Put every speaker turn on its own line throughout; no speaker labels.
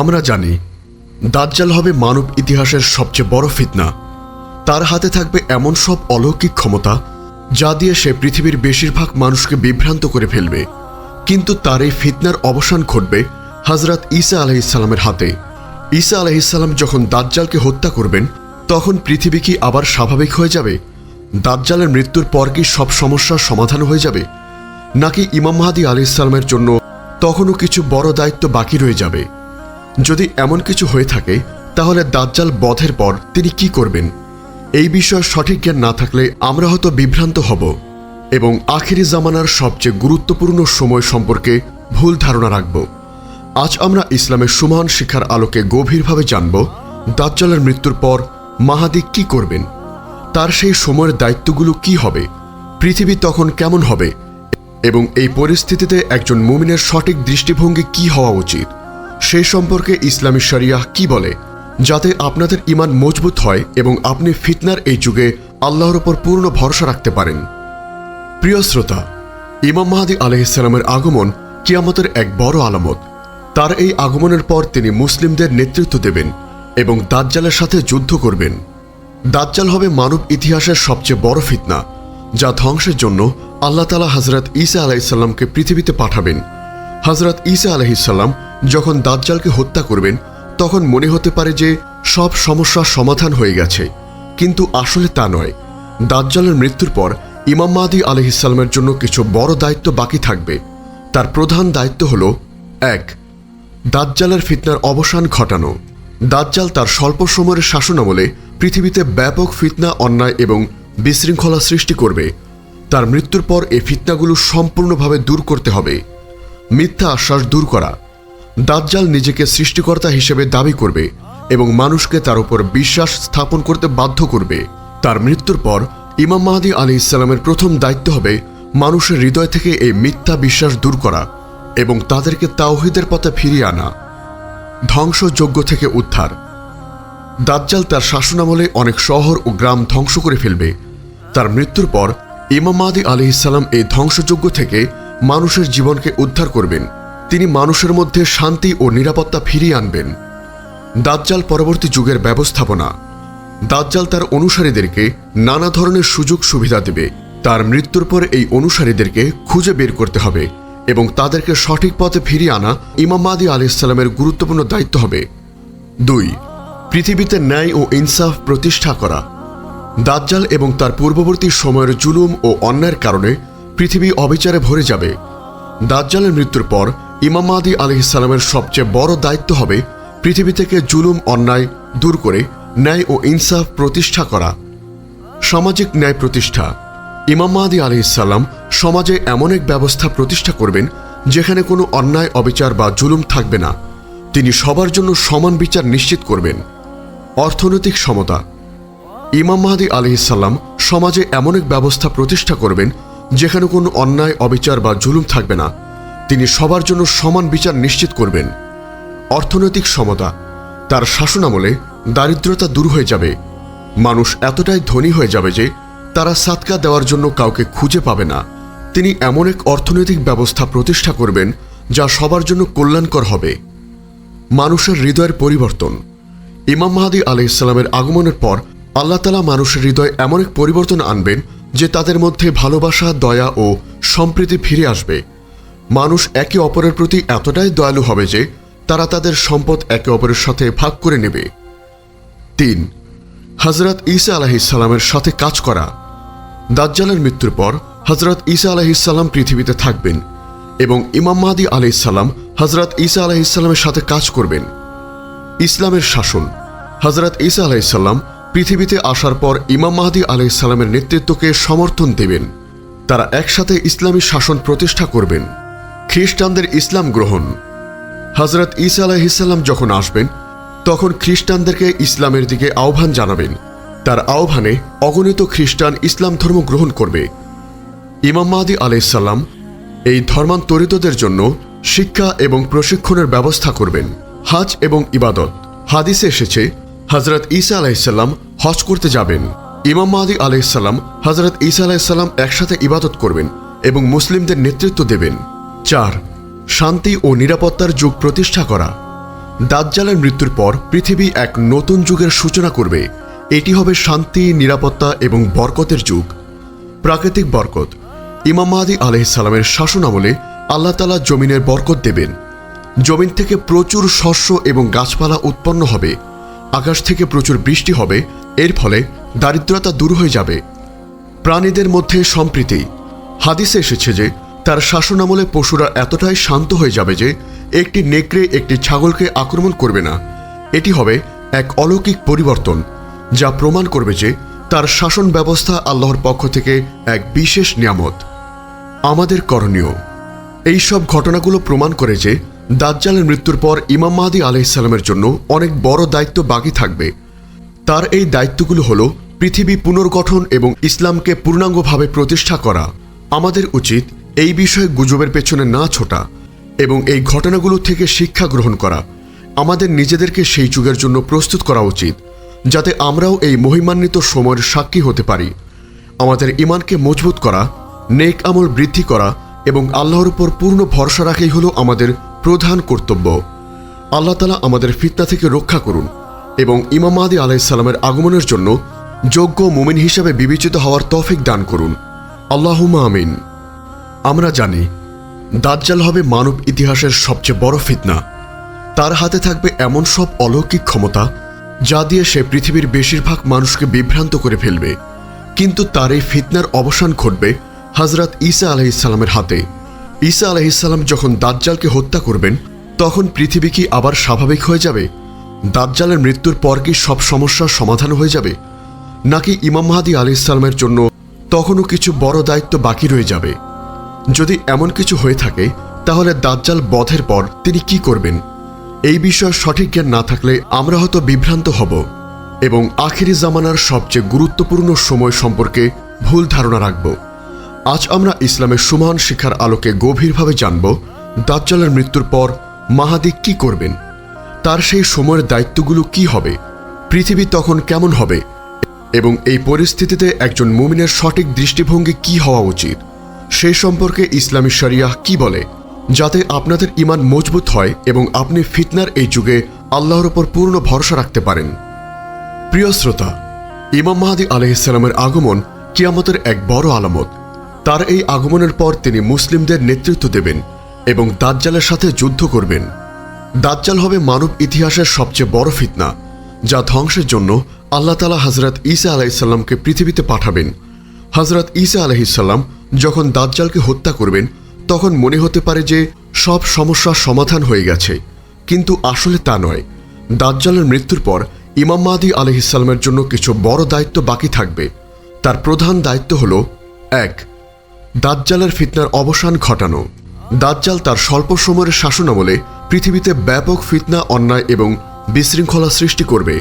আমরা জানি, দাজ্জাল হবে মানব ইতিহাসের সবচেয়ে বড় ফিতনা। তার হাতে থাকবে এমন সব অলৌকিক ক্ষমতা, যা দিয়ে সে পৃথিবীর বেশিরভাগ মানুষকে বিভ্রান্ত করে ফেলবে। কিন্তু তার এই ফিতনার অবসান ঘটবে হজরত ঈসা আলহিসাল্লামের হাতে। ঈসা আলহিসাল্লাম যখন দাজ্জালকে হত্যা করবেন, তখন পৃথিবী কি আবার স্বাভাবিক হয়ে যাবে? দাজ্জালের মৃত্যুর পর কি সব সমস্যার সমাধান হয়ে যাবে? নাকি ইমাম মাহাদি আলহিসাল্লামের জন্য তখনও কিছু বড় দায়িত্ব বাকি রয়ে যাবে? যদি এমন কিছু হয়ে থাকে, তাহলে দাজ্জাল বধের পর তিনি কি করবেন? এই বিষয়ে সঠিক জ্ঞান না থাকলে আমরা হয়তো বিভ্রান্ত হব এবং আখিরি জামানার সবচেয়ে গুরুত্বপূর্ণ সময় সম্পর্কে ভুল ধারণা রাখব। আজ আমরা ইসলামের সুমহান শিক্ষার আলোকে গভীরভাবে জানব, দাজ্জালের মৃত্যুর পর মাহাদি কি করবেন? তার সেই সময়ের দায়িত্বগুলো কি হবে? পৃথিবী তখন কেমন হবে? এবং এই পরিস্থিতিতে একজন মুমিনের সঠিক দৃষ্টিভঙ্গি কি হওয়া উচিত? সেই সম্পর্কে ইসলামী শরিয়াহ কি বলে? যাতে আপনাদের ইমান মজবুত হয় এবং আপনি ফিতনার এই যুগে আল্লাহর ওপর পূর্ণ ভরসা রাখতে পারেন। প্রিয় শ্রোতা, ইমাম মাহাদি আলহিসাল্লামের আগমন কিয়ামতের এক বড় আলামত। তার এই আগমনের পর তিনি মুসলিমদের নেতৃত্ব দেবেন এবং দাজ্জালের সাথে যুদ্ধ করবেন। দাজ্জাল হবে মানব ইতিহাসের সবচেয়ে বড় ফিতনা, যা ধ্বংসের জন্য আল্লাহ তালা হজরত ঈসা আলাইসাল্লামকে পৃথিবীতে পাঠাবেন। হজরত ঈসা আলহিসাল্লাম যখন দাজ্জালকে হত্যা করবেন, তখন মনে হতে পারে যে সব সমস্যার সমাধান হয়ে গেছে। কিন্তু আসলে তা নয়। দাজ্জালের মৃত্যুর পর ইমাম মাদি আলহিসাল্লামের জন্য কিছু বড় দায়িত্ব বাকি থাকবে। তার প্রধান দায়িত্ব হল, এক, দাজ্জালের ফিতনার অবসান ঘটানো। দাজ্জাল তার স্বল্প সময়ের শাসনামলে পৃথিবীতে ব্যাপক ফিতনা, অন্যায় এবং বিশৃঙ্খলা সৃষ্টি করবে। তার মৃত্যুর পর এই ফিতনাগুলো সম্পূর্ণভাবে দূর করতে হবে। মিথ্যা আশ্বাস দূর করা। দাজ্জাল নিজেকে সৃষ্টিকর্তা হিসেবে দাবি করবে এবং মানুষকে তার উপর বিশ্বাস স্থাপন করতে বাধ্য করবে। তার মৃত্যুর পর ইমাম মাহাদি আলী ইসলামের প্রথম দায়িত্ব হবে মানুষের হৃদয় থেকে এই মিথ্যা বিশ্বাস দূর করা এবং তাদেরকে তাওহিদের পথে ফিরিয়ে আনা। ধ্বংসযোগ্য থেকে উদ্ধার। দাজ্জাল তার শাসনামলে অনেক শহর ও গ্রাম ধ্বংস করে ফেলবে। তার মৃত্যুর পর ইমাম মাহাদি আলি ইসাল্লাম এই ধ্বংসযজ্ঞ থেকে মানুষের জীবনকে উদ্ধার করবেন। তিনি মানুষের মধ্যে শান্তি ও নিরাপত্তা ফিরিয়ে আনবেন। দাজ্জাল পরবর্তী যুগের ব্যবস্থাপনা। দাজ্জাল তার অনুসারীদেরকে নানা ধরনের সুযোগ সুবিধা দেবে। তার মৃত্যুর পর এই অনুসারীদেরকে খুঁজে বের করতে হবে এবং তাদেরকে সঠিক পথে ফিরিয়ে আনা ইমাম মাদি আলি ইসলামের গুরুত্বপূর্ণ দায়িত্ব হবে। দুই, পৃথিবীতে ন্যায় ও ইনসাফ প্রতিষ্ঠা করা। দাজ্জাল এবং তার পূর্ববর্তী সময়ের জুলুম ও অন্যায়ের কারণে পৃথিবী অবিচারে ভরে যাবে। দাজ্জালের মৃত্যুর পর ইমাম মাদি আলহিসাল্লামের সবচেয়ে বড় দায়িত্ব হবে পৃথিবী থেকে জুলুম, অন্যায় দূর করে ন্যায় ও ইনসাফ প্রতিষ্ঠা করা। সামাজিক ন্যায় প্রতিষ্ঠা। ইমাম মাহাদি আলহিসাল্লাম সমাজে এমন এক ব্যবস্থা প্রতিষ্ঠা করবেন যেখানে কোনো অন্যায়, অবিচার বা জুলুম থাকবে না। তিনি সবার জন্য সমান বিচার নিশ্চিত করবেন। অর্থনৈতিক সমতা। ইমাম মাহাদি আলহিসাল্লাম সমাজে এমন এক ব্যবস্থা প্রতিষ্ঠা করবেন, যেখানে কোনো অন্যায়, অবিচার বা জুলুম থাকবে না। তিনি সবার জন্য সমান বিচার নিশ্চিত করবেন। অর্থনৈতিক সমতা, তার শাসনামলে দারিদ্রতা দূর হয়ে যাবে। মানুষ এতটাই ধনী হয়ে যাবে যে তারা সাতকা দেওয়ার জন্য কাউকে খুঁজে পাবে না। তিনি এমন এক অর্থনৈতিক ব্যবস্থা প্রতিষ্ঠা করবেন, যা সবার জন্য কল্যাণকর হবে। মানুষের হৃদয়ের পরিবর্তন। ইমাম মাহাদি আলাইসাল্লামের আগমনের পর আল্লাহ তালা মানুষের হৃদয় এমন এক পরিবর্তন আনবেন যে তাদের মধ্যে ভালোবাসা, দয়া ও সম্প্রীতি ফিরে আসবে। মানুষ একে অপরের প্রতি এতটাই দয়ালু হবে যে তারা তাদের সম্পদ একে অপরের সাথে ভাগ করে নেবে। তিন হজরত ঈসা আলাহিসাল্লামের সাথে কাজ করা। দাজ্জালের মৃত্যুর পর হজরত ঈসা আলাহিসাল্লাম পৃথিবীতে থাকবেন এবং ইমাম মাহাদি আলাইসাল্লাম হজরত ঈসা আলাহিসাল্লামের সাথে কাজ করবেন। ইসলামের শাসন। হজরত ঈসা আলাইসাল্লাম পৃথিবীতে আসার পর ইমাম মাহাদি আলাইসাল্লামের নেতৃত্বকে সমর্থন দেবেন। তারা একসাথে ইসলামী শাসন প্রতিষ্ঠা করবেন। খ্রিস্টানদের ইসলাম গ্রহণ। হজরত ঈসা আলাহিসাল্লাম যখন আসবেন, তখন খ্রিস্টানদেরকে ইসলামের দিকে আহ্বান জানাবেন। তার আহ্বানে অগণিত খ্রিস্টান ইসলাম ধর্ম গ্রহণ করবে। ইমাম মাহাদি আলাইসাল্লাম এই ধর্মান্তরিতদের জন্য শিক্ষা এবং প্রশিক্ষণের ব্যবস্থা করবেন। হাজ এবং ইবাদত। হাদিসে এসেছে হজরত ঈসা আলাইসাল্লাম হজ করতে যাবেন। ইমাম মাহাদি আলাইসাল্লাম হজরত ঈসা আলাইসাল্লাম একসাথে ইবাদত করবেন এবং মুসলিমদের নেতৃত্ব দেবেন। চার, শান্তি ও নিরাপত্তার যুগ প্রতিষ্ঠা করা। দাজ্জালের মৃত্যুর পর পৃথিবী এক নতুন যুগের সূচনা করবে। এটি হবে শান্তি, নিরাপত্তা এবং বরকতের যুগ। প্রাকৃতিক বরকত। ইমাম মাহাদি আলহিসাল্লামের শাসন আমলে আল্লাহ তালা জমিনের বরকত দেবেন। জমিন থেকে প্রচুর শস্য এবং গাছপালা উৎপন্ন হবে। আকাশ থেকে প্রচুর বৃষ্টি হবে, এর ফলে দারিদ্রতা দূর হয়ে যাবে। প্রাণীদের মধ্যে সম্প্রীতি। হাদিসে এসেছে যে, তার শাসনামলে পশুরা এতটাই শান্ত হয়ে যাবে যে, একটি নেকড়ে একটি ছাগলকে আক্রমণ করবে না। এটি হবে এক অলৌকিক পরিবর্তন, যা প্রমাণ করবে যে, তার শাসন ব্যবস্থা আল্লাহর পক্ষ থেকে এক বিশেষ নিয়ামত। আমাদের করণীয়। এই সব ঘটনাগুলো প্রমাণ করে যে দাজ্জালের মৃত্যুর পর ইমাম মাহাদি আলহিসাল্লামের জন্য অনেক বড় দায়িত্ব বাকি থাকবে। তার এই দায়িত্বগুলো হল পৃথিবী পুনর্গঠন এবং ইসলামকে পূর্ণাঙ্গভাবে প্রতিষ্ঠা করা। আমাদের উচিত এই বিষয়ে গুজবের পেছনে না ছোটা এবং এই ঘটনাগুলো থেকে শিক্ষা গ্রহণ করা। আমাদের নিজেদেরকে সেই যুগের জন্য প্রস্তুত করা উচিত, যাতে আমরাও এই মহিমান্বিত সময়ের সাক্ষী হতে পারি। আমাদের ইমানকে মজবুত করা, নেক আমল বৃদ্ধি করা এবং আল্লাহর উপর পূর্ণ ভরসা রাখাই হলো আমাদের প্রধান কর্তব্য। আল্লাহ তালা আমাদের ফিতনা থেকে রক্ষা করুন এবং ইমাম মাহাদি আলাইসাল্লামের আগমনের জন্য যোগ্য মুমিন হিসাবে বিবেচিত হওয়ার তফিক দান করুন। আল্লাহুমা আমিন। আমরা জানি, দাজ্জাল হবে মানব ইতিহাসের সবচেয়ে বড় ফিতনা। তার হাতে থাকবে এমন সব অলৌকিক ক্ষমতা যা দিয়ে সে পৃথিবীর বেশিরভাগ মানুষকে বিভ্রান্ত করে ফেলবে। কিন্তু তার এই ফিতনার অবসান ঘটবে হজরত ঈসা আলহিসাল্লামের হাতে। ঈসা আলহিসাল্লাম যখন দাজ্জালকে হত্যা করবেন, তখন পৃথিবী কি আবার স্বাভাবিক হয়ে যাবে? দাজ্জালের মৃত্যুর পর কি সব সমস্যার সমাধান হয়ে যাবে? নাকি ইমাম মাহাদি আলহিসাল্লামের জন্য তখনও কিছু বড় দায়িত্ব বাকি রয়ে যাবে? যদি এমন কিছু হয়ে থাকে, তাহলে দাজ্জাল বধের পর তিনি কি করবেন? এই বিষয়ে সঠিক জ্ঞান না থাকলে আমরা হয়তো বিভ্রান্ত হব এবং আখিরি জামানার সবচেয়ে গুরুত্বপূর্ণ সময় সম্পর্কে ভুল ধারণা রাখব। আজ আমরা ইসলামের সুমান শিক্ষার আলোকে গভীরভাবে জানব, দাজ্জালের মৃত্যুর পর মাহাদি কি করবেন? তার সেই সময়ের দায়িত্বগুলো কি হবে? পৃথিবী তখন কেমন হবে? এবং এই পরিস্থিতিতে একজন মুমিনের সঠিক দৃষ্টিভঙ্গি কি হওয়া উচিত? সেই সম্পর্কে ইসলামী শরিয়াহ কি বলে? যাতে আপনাদের ইমান মজবুত হয় এবং আপনি ফিতনার এই যুগে আল্লাহর ওপর পূর্ণ ভরসা রাখতে পারেন। প্রিয় শ্রোতা, ইমাম মাহাদি আলহিসাল্লামের আগমন কিয়ামতের এক বড় আলামত। তার এই আগমনের পর তিনি মুসলিমদের নেতৃত্ব দেবেন এবং দাজ্জালের সাথে যুদ্ধ করবেন। দাজ্জাল হবে মানব ইতিহাসের সবচেয়ে বড় ফিতনা, যা ধ্বংসের জন্য আল্লাহ তালা হজরত ঈসা আলাইসাল্লামকে পৃথিবীতে পাঠাবেন। হজরত ঈসা আলহিসাল্লাম যখন দাজ্জালকে হত্যা করবেন, তখন মনে হতে পারে যে সব সমস্যার সমাধান হয়ে গেছে। কিন্তু আসলে তা নয়। দাজ্জালের মৃত্যুর পর ইমাম মাদি আলহিসাল্লামের জন্য কিছু বড় দায়িত্ব বাকি থাকবে। তার প্রধান দায়িত্ব হল, এক দাজ্জালের ফিতনার অবসান ঘটানো। দাজ্জাল তার স্বল্প সময়ের শাসনামলে পৃথিবীতে ব্যাপক ফিতনা, অন্যায় এবং বিশৃঙ্খলা সৃষ্টি করবে।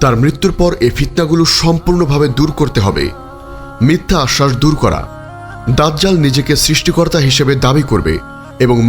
তার মৃত্যুর পর এই ফিতনাগুলো সম্পূর্ণভাবে দূর করতে হবে। মিথ্যা আশ্বাস দূর করা। দাজ্জাল নিজেকে সৃষ্টিকর্তা হিসেবে দাবি করবে এবং